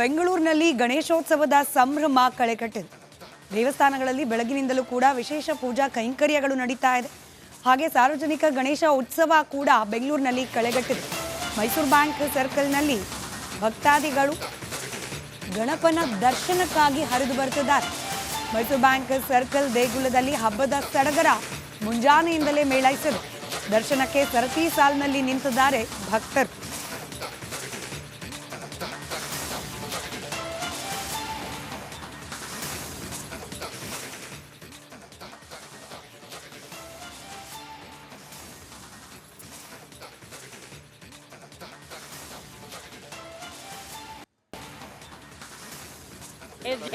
ಬೆಂಗಳೂರಿನಲ್ಲಿ ಗಣೇಶೋತ್ಸವದ ಸಂಭ್ರಮ ಕಳೆಕಟ್ಟಿದೆ. ದೇವಸ್ಥಾನಗಳಲ್ಲಿ ಬೆಳಗಿನಿಂದಲೂ ಕೂಡ ವಿಶೇಷ ಪೂಜಾ ಕೈಂಕರ್ಯಗಳು ನಡೀತಾ ಇದೆ. ಹಾಗೆ ಸಾರ್ವಜನಿಕ ಗಣೇಶ ಉತ್ಸವ ಕೂಡ ಬೆಂಗಳೂರಿನಲ್ಲಿ ಕಳೆಗಟ್ಟಿದೆ. ಮೈಸೂರು ಬ್ಯಾಂಕ್ ಸರ್ಕಲ್ನಲ್ಲಿ ಭಕ್ತಾದಿಗಳು ಗಣಪನ ದರ್ಶನಕ್ಕಾಗಿ ಹರಿದು ಬರ್ತಿದ್ದಾರೆ ಮೈಸೂರು ಬ್ಯಾಂಕ್ ಸರ್ಕಲ್ ದೇಗುಲದಲ್ಲಿ ಹಬ್ಬದ ಸಡಗರ ಮುಂಜಾನೆಯಿಂದಲೇ ಮೇಳೈಸಿದೆ. ದರ್ಶನಕ್ಕೆ ಸರತಿ ಸಾಲಿನಲ್ಲಿ ನಿಂತಿದ್ದಾರೆ ಭಕ್ತರು.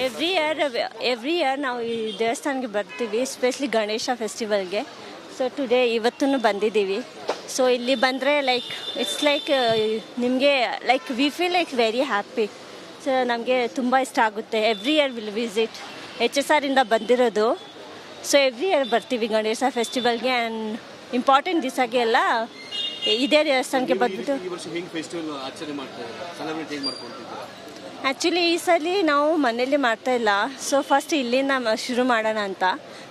ಎವ್ರಿ ಇಯರ್ ಎವ್ರಿ ಇಯರ್ ನಾವು ಈ ದೇವಸ್ಥಾನಕ್ಕೆ ಬರ್ತೀವಿ ಸ್ಪೆಷಲಿ ಗಣೇಶ ಫೆಸ್ಟಿವಲ್ಗೆ ಸೊ ಟುಡೇ ಇವತ್ತೂ ಬಂದಿದ್ದೀವಿ. ಸೊ ಇಲ್ಲಿ ಬಂದರೆ ಲೈಕ್ ಇಟ್ಸ್ ಲೈಕ್ ನಿಮಗೆ like we feel like very happy so ನಮಗೆ ತುಂಬ ಇಷ್ಟ ಆಗುತ್ತೆ. Every year will visit H S ಆರಿಂದ ಬಂದಿರೋದು. ಸೊ ಎವ್ರಿ ಇಯರ್ ಬರ್ತೀವಿ ಗಣೇಶ ಫೆಸ್ಟಿವಲ್ಗೆ ಆ್ಯಂಡ್ ಇಂಪಾರ್ಟೆಂಟ್ ದಿವಸಕ್ಕೆ ಎಲ್ಲ ಇದೇ ದೇವಸ್ಥಾನಕ್ಕೆ ಬಂದ್ಬಿಟ್ಟು ಆ್ಯಕ್ಚುಲಿ ಈ ಸಲ ನಾವು ಮನೇಲಿ ಮಾಡ್ತಾ ಇಲ್ಲ. ಸೊ ಫಸ್ಟ್ ಇಲ್ಲಿಂದ ಶುರು ಮಾಡೋಣ ಅಂತ.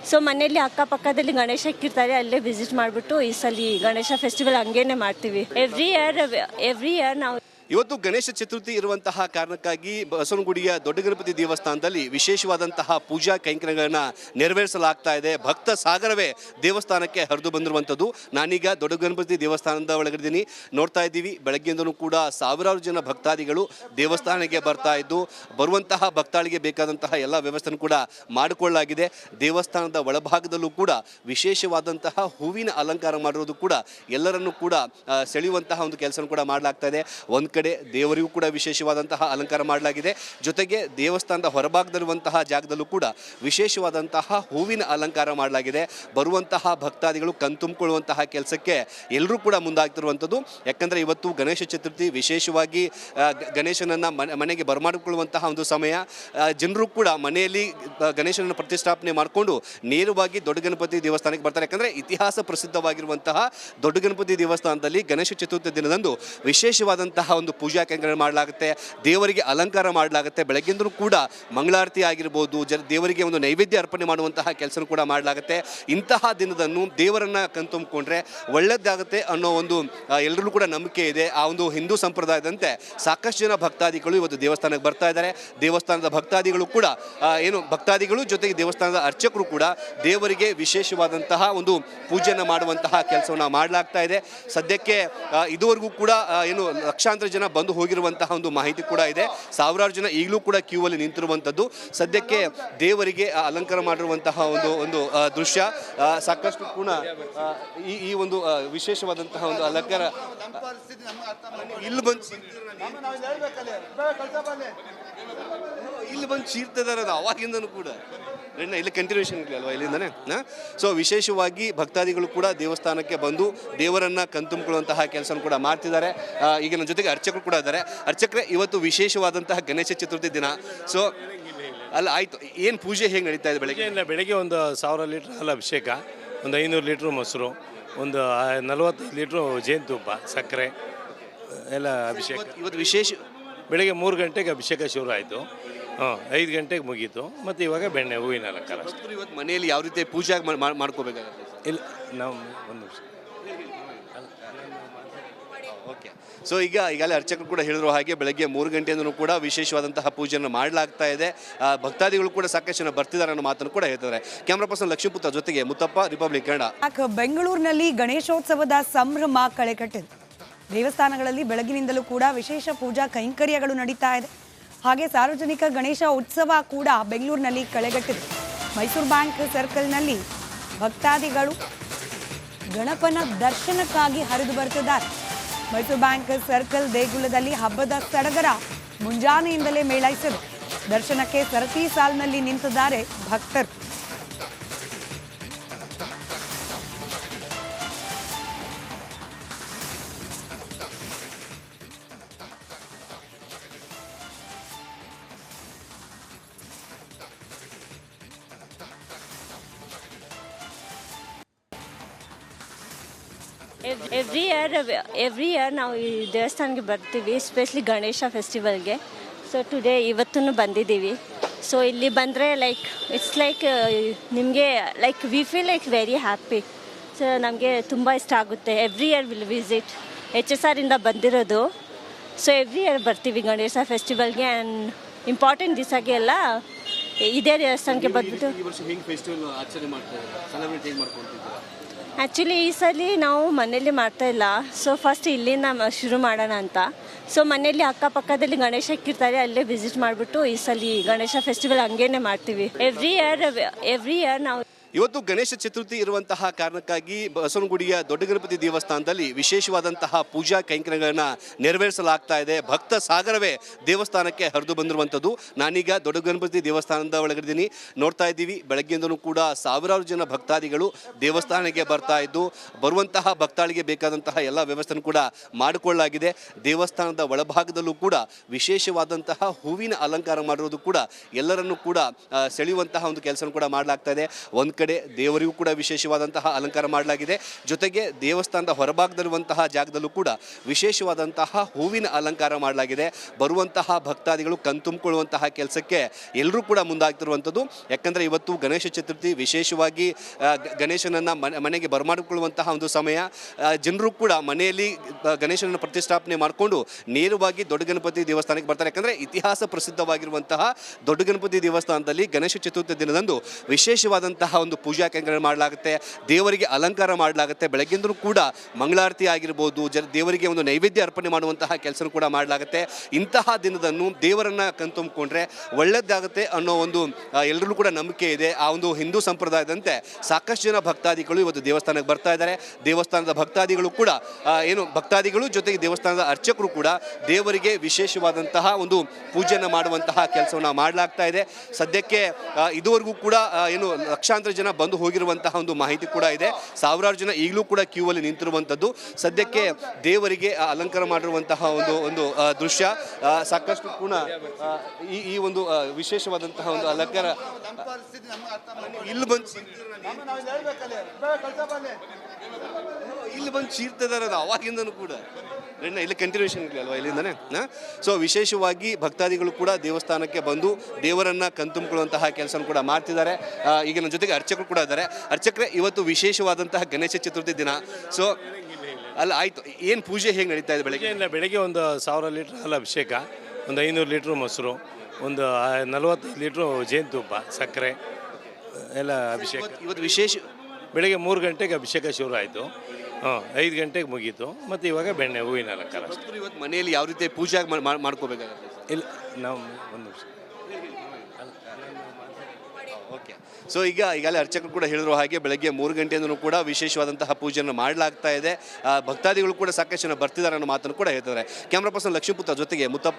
ಸೊ ಮನೆಯಲ್ಲಿ ಅಕ್ಕಪಕ್ಕದಲ್ಲಿ ಗಣೇಶ ಇಕ್ಕಿರ್ತಾರೆ, ಅಲ್ಲೇ ವಿಸಿಟ್ ಮಾಡಿಬಿಟ್ಟು ಈ ಸಲ ಗಣೇಶ ಫೆಸ್ಟಿವಲ್ ಹಂಗೇನೆ ಮಾಡ್ತೀವಿ. ಎವ್ರಿ ಇಯರ್ ಎವ್ರಿ ಇಯರ್ ನಾವು ಇವತ್ತು ಗಣೇಶ ಚತುರ್ಥಿ ಇರುವಂತಹ ಕಾರಣಕ್ಕಾಗಿ ಬಸವನಗುಡಿಯ ದೊಡ್ಡ ಗಣಪತಿ ದೇವಸ್ಥಾನದಲ್ಲಿ ವಿಶೇಷವಾದಂತಹ ಪೂಜಾ ಕೈಂಕರ್ಯಗಳನ್ನು ನೆರವೇರಿಸಲಾಗ್ತಾ ಇದೆ. ಭಕ್ತ ಸಾಗರವೇ ದೇವಸ್ಥಾನಕ್ಕೆ ಹರಿದು ಬಂದಿರುವಂಥದ್ದು. ನಾನೀಗ ದೊಡ್ಡ ಗಣಪತಿ ದೇವಸ್ಥಾನದ ಒಳಗಿದ್ದೀನಿ ನೋಡ್ತಾ ಇದ್ದೀವಿ. ಬೆಳಗ್ಗೆಯಿಂದಲೂ ಕೂಡ ಸಾವಿರಾರು ಜನ ಭಕ್ತಾದಿಗಳು ದೇವಸ್ಥಾನಕ್ಕೆ ಬರ್ತಾ ಇದ್ದು, ಬರುವಂತಹ ಭಕ್ತಾಳಿಗೆ ಬೇಕಾದಂತಹ ಎಲ್ಲ ವ್ಯವಸ್ಥೆನೂ ಕೂಡ ಮಾಡಿಕೊಳ್ಳಲಾಗಿದೆ. ದೇವಸ್ಥಾನದ ಒಳಭಾಗದಲ್ಲೂ ಕೂಡ ವಿಶೇಷವಾದಂತಹ ಹೂವಿನ ಅಲಂಕಾರ ಮಾಡಿರೋದು ಕೂಡ ಎಲ್ಲರನ್ನೂ ಕೂಡ ಸೆಳೆಯುವಂತಹ ಒಂದು ಕೆಲಸ ಕೂಡ ಮಾಡಲಾಗ್ತಾ ಇದೆ. ಒಂದು ಕಡೆ ದೇವರಿಗೂ ಕೂಡ ವಿಶೇಷವಾದಂತಹ ಅಲಂಕಾರ ಮಾಡಲಾಗಿದೆ. ಜೊತೆಗೆ ದೇವಸ್ಥಾನದ ಹೊರಭಾಗದಲ್ಲಿರುವಂತಹ ಜಾಗದಲ್ಲೂ ಕೂಡ ವಿಶೇಷವಾದಂತಹ ಹೂವಿನ ಅಲಂಕಾರ ಮಾಡಲಾಗಿದೆ. ಬರುವಂತಹ ಭಕ್ತಾದಿಗಳು ಕಣ್ತುಂಬಿಕೊಳ್ಳುವಂತಹ ಕೆಲಸಕ್ಕೆ ಎಲ್ಲರೂ ಕೂಡ ಮುಂದಾಗ್ತಿರುವಂಥದ್ದು. ಯಾಕಂದರೆ ಇವತ್ತು ಗಣೇಶ ಚತುರ್ಥಿ ವಿಶೇಷವಾಗಿ ಗಣೇಶನನ್ನು ಗಣೇಶನನ್ನ ಮನೆ- ಮನೆಗೆ ಬರಮಾಡಿಕೊಳ್ಳುವಂತಹ ಒಂದು ಸಮಯ. ಜನರು ಕೂಡ ಮನೆಯಲ್ಲಿ ಗಣೇಶನನ್ನು ಪ್ರತಿಷ್ಠಾಪನೆ ಮಾಡಿಕೊಂಡು ನೇರವಾಗಿ ದೊಡ್ಡ ಗಣಪತಿ ದೇವಸ್ಥಾನಕ್ಕೆ ಬರ್ತಾರೆ. ಯಾಕಂದರೆ ಇತಿಹಾಸ ಪ್ರಸಿದ್ಧವಾಗಿರುವಂತಹ ದೊಡ್ಡ ಗಣಪತಿ ದೇವಸ್ಥಾನದಲ್ಲಿ ಗಣೇಶ ಚತುರ್ಥಿ ದಿನದಂದು ವಿಶೇಷವಾದಂತಹ ಪೂಜಾ ಕೇಂದ್ರಗಳು ಮಾಡಲಾಗುತ್ತೆ, ದೇವರಿಗೆ ಅಲಂಕಾರ ಮಾಡಲಾಗುತ್ತೆ ಬೆಳಗ್ಗೆಂದರೂ ಕೂಡ ಮಂಗಳಾರತಿ ಆಗಿರ್ಬೋದು ಜನ ದೇವರಿಗೆ ಒಂದು ನೈವೇದ್ಯ ಅರ್ಪಣೆ ಮಾಡುವಂತಹ ಕೆಲಸ ಕೂಡ ಮಾಡಲಾಗುತ್ತೆ. ಇಂತಹ ದಿನದನ್ನು ದೇವರನ್ನ ಕಣ್ತುಂಬಿಕೊಂಡ್ರೆ ಒಳ್ಳೆಯದಾಗುತ್ತೆ ಅನ್ನೋ ಒಂದು ಎಲ್ಲರೂ ಕೂಡ ನಂಬಿಕೆ ಇದೆ. ಆ ಒಂದು ಹಿಂದೂ ಸಂಪ್ರದಾಯದಂತೆ ಸಾಕಷ್ಟು ಜನ ಭಕ್ತಾದಿಗಳು ಇವತ್ತು ದೇವಸ್ಥಾನಕ್ಕೆ ಬರ್ತಾ ಇದ್ದಾರೆ. ದೇವಸ್ಥಾನದ ಭಕ್ತಾದಿಗಳು ಕೂಡ ಏನು ಭಕ್ತಾದಿಗಳು ಜೊತೆಗೆ ದೇವಸ್ಥಾನದ ಅರ್ಚಕರು ಕೂಡ ದೇವರಿಗೆ ವಿಶೇಷವಾದಂತಹ ಒಂದು ಪೂಜೆಯನ್ನು ಮಾಡುವಂತಹ ಕೆಲಸವನ್ನು ಮಾಡಲಾಗ್ತಾ ಇದೆ. ಸದ್ಯಕ್ಕೆ ಇದುವರೆಗೂ ಕೂಡ ಏನು ಲಕ್ಷಾಂತರ ಜನ ಬಂದು ಹೋಗಿರುವಂತಹ ಒಂದು ಮಾಹಿತಿ ಕೂಡ ಇದೆ. ಸಾವಿರಾರು ಜನ ಈಗಲೂ ಕೂಡ ಕ್ಯೂ ಅಲ್ಲಿ ನಿಂತಿರುವಂಥದ್ದು. ಸದ್ಯಕ್ಕೆ ದೇವರಿಗೆ ಅಲಂಕಾರ ಮಾಡಿರುವಂತಹ ಒಂದು ಒಂದು ದೃಶ್ಯ. ಸಾಕಷ್ಟು ಕೂಡ ಈ ಈ ಒಂದು ವಿಶೇಷವಾದಂತಹ ಒಂದು ಅಲಂಕಾರ ಇಲ್ಲಿ ಬಂದು ಇಲ್ಲಿ ಬಂದು ಅವಾಗಿಂದನು ಅವಾಗಿಂದನೂ ಕೂಡ. ರೆಣ್ಣ ಇಲ್ಲಿ ಕಂಟಿನ್ಯೂಷನ್ ಇರಲಿ ಅಲ್ವಾ ಇಲ್ಲಿಂದನೇ? ಸೊ ವಿಶೇಷವಾಗಿ ಭಕ್ತಾದಿಗಳು ಕೂಡ ದೇವಸ್ಥಾನಕ್ಕೆ ಬಂದು ದೇವರನ್ನು ಕಣ್ತುಂಬಿಕೊಳ್ಳುವಂತಹ ಕೆಲಸವನ್ನು ಕೂಡ ಮಾಡ್ತಿದ್ದಾರೆ. ಈಗ ನನ್ನ ಜೊತೆಗೆ ಅರ್ಚಕರು ಕೂಡ ಇದ್ದಾರೆ. ಅರ್ಚಕರೇ ಇವತ್ತು ವಿಶೇಷವಾದಂತಹ ಗಣೇಶ ಚತುರ್ಥಿ ದಿನ. ಸೊ ಅಲ್ಲ ಆಯಿತು. ಏನು ಪೂಜೆ ಹೇಗೆ ನಡೀತಾ ಇದೆ ಬೆಳಗ್ಗೆ? ಇಲ್ಲ ಬೆಳಗ್ಗೆ ಒಂದು ಸಾವಿರ ಲೀಟ್ರ್ ಹಾಲು ಅಭಿಷೇಕ ಒಂದು ಐನೂರು ಲೀಟ್ರ್ ಮೊಸರು ಒಂದು ನಲವತ್ತೈದು ಲೀಟ್ರು ಜೇನುತುಪ್ಪ ಸಕ್ಕರೆ ಎಲ್ಲ ಅಭಿಷೇಕ. ಇವತ್ತು- ಇವತ್ತು ವಿಶೇಷ ಬೆಳಗ್ಗೆ ಮೂರು ಗಂಟೆಗೆ ಅಭಿಷೇಕ ಶುರು ಆಯಿತು. ಹಾಂ ಐದು ಗಂಟೆಗೆ ಮುಗೀತು. ಮತ್ತು ಇವಾಗ ಬೆಣ್ಣೆ ಹೂವಿನ ಅಲಂಕಾರ ಅಷ್ಟೇ. ಭಕ್ತರು ಇವತ್ತು ಮನೆಯಲ್ಲಿ ಯಾವ ರೀತಿ ಪೂಜೆ ಮಾಡ್- ಮಾಡ್- ಮಾಡ್ಕೋಬೇಕಾಗುತ್ತೆ ಇಲ್ಲ ನಾವು ಒಂದು ನಿಮಿಷ. ಓಕೆ. ಸೊ ಈಗ ಈಗಾಗಲೇ ಅರ್ಚಕರು ಕೂಡ ಹೇಳಿರೋ ಹಾಗೆ ಬೆಳಗ್ಗೆ ಮೂರು ಗಂಟೆಯಿಂದನೂ ಕೂಡ ವಿಶೇಷವಾದಂತಹ ಪೂಜೆಯನ್ನು ಮಾಡಲಾಗ್ತಾ ಇದೆ. ಆ, ಭಕ್ತಾದಿಗಳು ಕೂಡ ಸಾಕಷ್ಟು ಜನ ಬರ್ತಿದ್ದಾರೆ ಅನ್ನೋ ಮಾತನ್ನು ಕೂಡ ಹೇಳ್ತಾರೆ ಕ್ಯಾಮ್ರಾ ಪರ್ಸನ್ ಲಕ್ಷ್ಮೀಪುತ್ರ ಜೊತೆಗೆ ಮುತ್ತಪ್ಪ ರಿಪಬ್ಲಿಕ್ ಕನ್ನಡ. ಬೆಂಗಳೂರಿನಲ್ಲಿ ಗಣೇಶೋತ್ಸವದ ಸಂಭ್ರಮ ಕಳೆಕಟ್ಟಿದೆ. ದೇವಸ್ಥಾನಗಳಲ್ಲಿ ಬೆಳಗಿನಿಂದಲೂ ಕೂಡ ವಿಶೇಷ ಪೂಜಾ ಕೈಂಕರ್ಯಗಳು ನಡೀತಾ ಇದೆ. ಹಾಗೆ ಸಾರ್ವಜನಿಕ ಗಣೇಶ ಉತ್ಸವ ಕೂಡ ಬೆಂಗಳೂರಿನಲ್ಲಿ ಕಳೆಗಟ್ಟಿದೆ. ಮೈಸೂರು ಬ್ಯಾಂಕ್ ಸರ್ಕಲ್ನಲ್ಲಿ ಭಕ್ತಾದಿಗಳು ಗಣಪನ ದರ್ಶನಕ್ಕಾಗಿ ಹರಿದು ಬರ್ತಿದ್ದಾರೆ ಮೈಸೂರು ಬ್ಯಾಂಕ್ ಸರ್ಕಲ್ ದೇಗುಲದಲ್ಲಿ ಹಬ್ಬದ ಸಡಗರ ಮುಂಜಾನೆಯಿಂದಲೇ ಮೇಳೈಸಿದೆ. ದರ್ಶನಕ್ಕೆ ಸರತಿ ಸಾಲಿನಲ್ಲಿ ನಿಂತಿದ್ದಾರೆ ಭಕ್ತರು. ಎವ್ರಿ ಇಯರ್ ಎವ್ರಿ ಇಯರ್ ನಾವು ಈ ದೇವಸ್ಥಾನಕ್ಕೆ ಬರ್ತೀವಿ ಎಸ್ಪೆಷಲಿ ಗಣೇಶ ಫೆಸ್ಟಿವಲ್ಗೆ ಸೊ ಟುಡೇ ಇವತ್ತೂ ಬಂದಿದ್ದೀವಿ. ಸೊ ಇಲ್ಲಿ ಬಂದರೆ ಲೈಕ್ ಇಟ್ಸ್ ಲೈಕ್ ನಿಮಗೆ like we feel like very happy so ನಮಗೆ ತುಂಬ ಇಷ್ಟ ಆಗುತ್ತೆ. Every year will visit H S ಆರಿಂದ ಬಂದಿರೋದು. ಸೊ ಎವ್ರಿ ಇಯರ್ ಬರ್ತೀವಿ ಗಣೇಶ ಫೆಸ್ಟಿವಲ್ಗೆ ಆ್ಯಂಡ್ ಇಂಪಾರ್ಟೆಂಟ್ ದಿವಸಕ್ಕೆ ಎಲ್ಲ ಇದೇ ದೇವಸ್ಥಾನಕ್ಕೆ ಬಂದ್ಬಿಟ್ಟು. ಆ್ಯಕ್ಚುಲಿ ಈ ಸಲ ನಾವು ಮನೇಲಿ ಮಾಡ್ತಾ ಇಲ್ಲ. ಸೊ ಫಸ್ಟ್ ಇಲ್ಲಿಂದ ಶುರು ಮಾಡೋಣ ಅಂತ. ಸೊ ಮನೆಯಲ್ಲಿ ಅಕ್ಕಪಕ್ಕದಲ್ಲಿ ಗಣೇಶ ಇಕ್ಕಿರ್ತಾರೆ, ಅಲ್ಲೇ ವಿಸಿಟ್ ಮಾಡಿಬಿಟ್ಟು ಈ ಸಲ ಗಣೇಶ ಫೆಸ್ಟಿವಲ್ ಹಂಗೇನೆ ಮಾಡ್ತೀವಿ. ಎವ್ರಿ ಇಯರ್ ಎವ್ರಿ ಇಯರ್ ನಾವು ಇವತ್ತು ಗಣೇಶ ಚತುರ್ಥಿ ಇರುವಂತಹ ಕಾರಣಕ್ಕಾಗಿ ಬಸವನಗುಡಿಯ ದೊಡ್ಡ ಗಣಪತಿ ದೇವಸ್ಥಾನದಲ್ಲಿ ವಿಶೇಷವಾದಂತಹ ಪೂಜಾ ಕೈಂಕರ್ಯಗಳನ್ನು ನೆರವೇರಿಸಲಾಗ್ತಾ ಇದೆ. ಭಕ್ತ ಸಾಗರವೇ ದೇವಸ್ಥಾನಕ್ಕೆ ಹರಿದು ಬಂದಿರುವಂಥದ್ದು. ನಾನೀಗ ದೊಡ್ಡ ಗಣಪತಿ ದೇವಸ್ಥಾನದ ಒಳಗಡಿದ್ದೀನಿ ನೋಡ್ತಾ ಇದ್ದೀವಿ. ಬೆಳಗ್ಗೆಯಿಂದಲೂ ಕೂಡ ಸಾವಿರಾರು ಜನ ಭಕ್ತಾದಿಗಳು ದೇವಸ್ಥಾನಕ್ಕೆ ಬರ್ತಾ ಇದ್ದು, ಬರುವಂತಹ ಭಕ್ತಾಳಿಗೆ ಬೇಕಾದಂತಹ ಎಲ್ಲ ವ್ಯವಸ್ಥೆನೂ ಕೂಡ ಮಾಡಿಕೊಳ್ಳಲಾಗಿದೆ. ದೇವಸ್ಥಾನದ ಒಳಭಾಗದಲ್ಲೂ ಕೂಡ ವಿಶೇಷವಾದಂತಹ ಹೂವಿನ ಅಲಂಕಾರ ಮಾಡಿರೋದು ಕೂಡ ಎಲ್ಲರನ್ನೂ ಕೂಡ ಸೆಳೆಯುವಂತಹ ಒಂದು ಕೆಲಸ ಕೂಡ ಮಾಡಲಾಗ್ತಾ ಇದೆ. ಒಂದು ಕಡೆ ದೇವರಿಗೂ ಕೂಡ ವಿಶೇಷವಾದಂತಹ ಅಲಂಕಾರ ಮಾಡಲಾಗಿದೆ. ಜೊತೆಗೆ ದೇವಸ್ಥಾನದ ಹೊರಭಾಗದಲ್ಲಿರುವಂತಹ ಜಾಗದಲ್ಲೂ ಕೂಡ ವಿಶೇಷವಾದಂತಹ ಹೂವಿನ ಅಲಂಕಾರ ಮಾಡಲಾಗಿದೆ. ಬರುವಂತಹ ಭಕ್ತಾದಿಗಳು ಕಣ್ತುಂಬಿಕೊಳ್ಳುವಂತಹ ಕೆಲಸಕ್ಕೆ ಎಲ್ಲರೂ ಕೂಡ ಮುಂದಾಗ್ತಿರುವಂಥದ್ದು. ಯಾಕಂದರೆ ಇವತ್ತು ಗಣೇಶ ಚತುರ್ಥಿ ವಿಶೇಷವಾಗಿ ಗಣೇಶನನ್ನು ಗಣೇಶನನ್ನ ಮನೆ, ಮನೆಗೆ ಬರಮಾಡಿಕೊಳ್ಳುವಂತಹ ಒಂದು ಸಮಯ. ಜನರು ಕೂಡ ಮನೆಯಲ್ಲಿ ಗಣೇಶನನ್ನು ಪ್ರತಿಷ್ಠಾಪನೆ ಮಾಡಿಕೊಂಡು ನೇರವಾಗಿ ದೊಡ್ಡ ಗಣಪತಿ ದೇವಸ್ಥಾನಕ್ಕೆ ಬರ್ತಾರೆ. ಯಾಕಂದರೆ ಇತಿಹಾಸ ಪ್ರಸಿದ್ಧವಾಗಿರುವಂತಹ ದೊಡ್ಡ ಗಣಪತಿ ದೇವಸ್ಥಾನದಲ್ಲಿ ಗಣೇಶ ಚತುರ್ಥಿ ದಿನದಂದು ವಿಶೇಷವಾದಂತಹ ಒಂದು ಪೂಜಾ ಕೇಂದ್ರ ಮಾಡಲಾಗುತ್ತೆ, ದೇವರಿಗೆ ಅಲಂಕಾರ ಮಾಡಲಾಗುತ್ತೆ ಬೆಳಗ್ಗೆಂದರೂ ಕೂಡ ಮಂಗಳಾರತಿ ಆಗಿರ್ಬೋದು, ಜ ದೇವರಿಗೆ ಒಂದು ನೈವೇದ್ಯ ಅರ್ಪಣೆ ಮಾಡುವಂತಹ ಕೆಲಸ ಕೂಡ ಮಾಡಲಾಗುತ್ತೆ. ಇಂತಹ ದಿನದನ್ನು ದೇವರನ್ನ ಕಣ್ತುಂಬಿಕೊಂಡ್ರೆ ಒಳ್ಳೆಯದಾಗುತ್ತೆ ಅನ್ನೋ ಒಂದು ಎಲ್ಲರೂ ಕೂಡ ನಂಬಿಕೆ ಇದೆ. ಆ ಒಂದು ಹಿಂದೂ ಸಂಪ್ರದಾಯದಂತೆ ಸಾಕಷ್ಟು ಜನ ಭಕ್ತಾದಿಗಳು ಇವತ್ತು ದೇವಸ್ಥಾನಕ್ಕೆ ಬರ್ತಾ ಇದ್ದಾರೆ. ದೇವಸ್ಥಾನದ ಭಕ್ತಾದಿಗಳು ಕೂಡ ಏನು ಭಕ್ತಾದಿಗಳು ಜೊತೆಗೆ ದೇವಸ್ಥಾನದ ಅರ್ಚಕರು ಕೂಡ ದೇವರಿಗೆ ವಿಶೇಷವಾದಂತಹ ಒಂದು ಪೂಜೆಯನ್ನು ಮಾಡುವಂತಹ ಕೆಲಸವನ್ನು ಮಾಡಲಾಗ್ತಾ ಇದೆ. ಸದ್ಯಕ್ಕೆ ಇದುವರೆಗೂ ಕೂಡ ಏನು ಲಕ್ಷಾಂತರ ಜನ ಬಂದು ಹೋಗಿರುವಂತಹ ಒಂದು ಮಾಹಿತಿ ಕೂಡ ಇದೆ. ಸಾವಿರಾರು ಜನ ಈಗಲೂ ಕೂಡ ಕ್ಯೂ ಅಲ್ಲಿ ನಿಂತಿರುವಂಥದ್ದು. ಸದ್ಯಕ್ಕೆ ದೇವರಿಗೆ ಅಲಂಕಾರ ಮಾಡಿರುವಂತಹ ಒಂದು ಒಂದು ದೃಶ್ಯ. ಸಾಕಷ್ಟು ಕೂಡ ಈ ಈ ಒಂದು ವಿಶೇಷವಾದಂತಹ ಒಂದು ಅಲಂಕಾರ ಇಲ್ಲಿ ಬಂದು ಇಲ್ಲಿ ಬಂದು ಚೀರ್ತಿದ್ದಾರೆ ಅದು ಅವಾಗಿಂದನೂ ಕೂಡ. ರೆಣ್ಣ ಇಲ್ಲಿ ಕಂಟಿನ್ಯೂಷನ್ ಇರಲಿ ಅಲ್ವಾ ಇಲ್ಲಿಂದನೇ? ಸೊ ವಿಶೇಷವಾಗಿ ಭಕ್ತಾದಿಗಳು ಕೂಡ ದೇವಸ್ಥಾನಕ್ಕೆ ಬಂದು ದೇವರನ್ನು ಕಣ್ತುಂಬಿಕೊಳ್ಳುವಂತಹ ಕೆಲಸ ಕೂಡ ಮಾಡ್ತಿದ್ದಾರೆ. ಈಗ ನನ್ನ ಜೊತೆಗೆ ಅರ್ಚಕರು ಕೂಡ ಇದ್ದಾರೆ. ಅರ್ಚಕರೇ ಇವತ್ತು ವಿಶೇಷವಾದಂತಹ ಗಣೇಶ ಚತುರ್ಥಿ ದಿನ. ಸೊ ಅಲ್ಲ ಆಯಿತು. ಏನು ಪೂಜೆ ಹೇಗೆ ನಡೀತಾ ಇದೆ ಬೆಳಗ್ಗೆ? ಇಲ್ಲ ಬೆಳಗ್ಗೆ ಒಂದು ಸಾವಿರ ಲೀಟ್ರ್ ಹಾಲು ಅಭಿಷೇಕ ಒಂದು ಐನೂರು ಲೀಟ್ರ್ ಮೊಸರು ಒಂದು ನಲವತ್ತೈದು ಲೀಟ್ರು ಜೇನುತುಪ್ಪ ಸಕ್ಕರೆ ಎಲ್ಲ ಅಭಿಷೇಕ. ಇವತ್ತು ವಿಶೇಷ ಬೆಳಗ್ಗೆ ಮೂರು ಗಂಟೆಗೆ ಅಭಿಷೇಕ ಶುರು ಆಯಿತು. ಹಾಂ ಐದು ಗಂಟೆಗೆ ಮುಗೀತು. ಮತ್ತು ಇವಾಗ ಬೆಣ್ಣೆ ಹೂವಿನ ಅಲಂಕಾರ ಅಷ್ಟೇ. ಭಕ್ತರು ಇವತ್ತು ಮನೆಯಲ್ಲಿ ಯಾವ ರೀತಿ ಪೂಜೆ ಮಾಡ್ಕೋಬೇಕಾಗುತ್ತೆ ಇಲ್ಲ ನಾವು ಒಂದು ನಿಮಿಷ. ಓಕೆ. ಸೊ ಈಗ ಈಗಾಗಲೇ ಅರ್ಚಕರು ಕೂಡ ಹೇಳಿರುವ ಹಾಗೆ ಬೆಳಗ್ಗೆ ಮೂರು ಗಂಟೆಯಿಂದನೂ ಕೂಡ ವಿಶೇಷವಾದಂತಹ ಪೂಜೆಯನ್ನು ಮಾಡಲಾಗ್ತಾ ಇದೆ. ಆ, ಭಕ್ತಾದಿಗಳು ಕೂಡ ಸಾಕಷ್ಟು ಜನ ಬರ್ತಿದ್ದಾರೆ ಅನ್ನೋ ಮಾತನ್ನು ಕೂಡ ಹೇಳ್ತಾರೆ ಕ್ಯಾಮ್ರಾ ಪರ್ಸನ್ ಲಕ್ಷ್ಮೀಪುತ್ರ ಜೊತೆಗೆ ಮುತ್ತಪ್ಪ